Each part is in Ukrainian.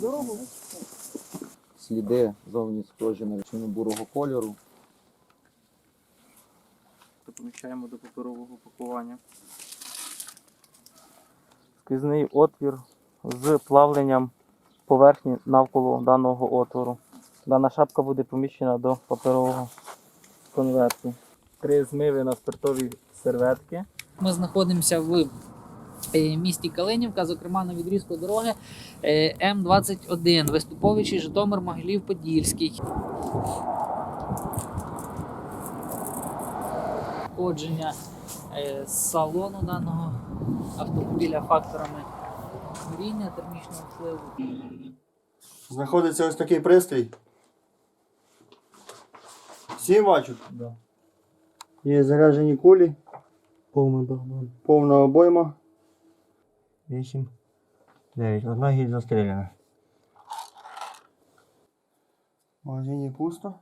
Дорогу. Сліди зовні схожі на речину бурого кольору. Поміщаємо до паперового пакування. Сквізний отвір з плавленням поверхні навколо даного отвору. Дана шапка буде поміщена до паперового конверту. Три змиви на спиртові серветки. Ми знаходимося в місті Калинівка, зокрема на відрізку дороги е, М21, Виступовичі, Житомир, Могилів, Подільський. Походження е, з салону даного автомобіля факторами горіння, термічного впливу. Знаходиться ось такий пристрій. Сім бачу. Да. Є заряджені кулі, повна обойма. 8, 9. Одна гільза стріляна. В магазині пусто.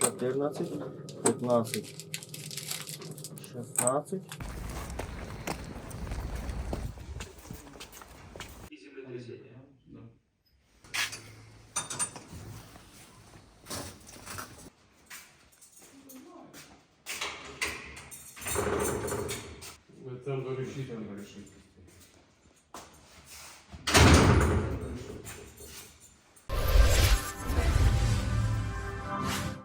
Чотирнадцять, п'ятнадцять, шістнадцять. Не решіть.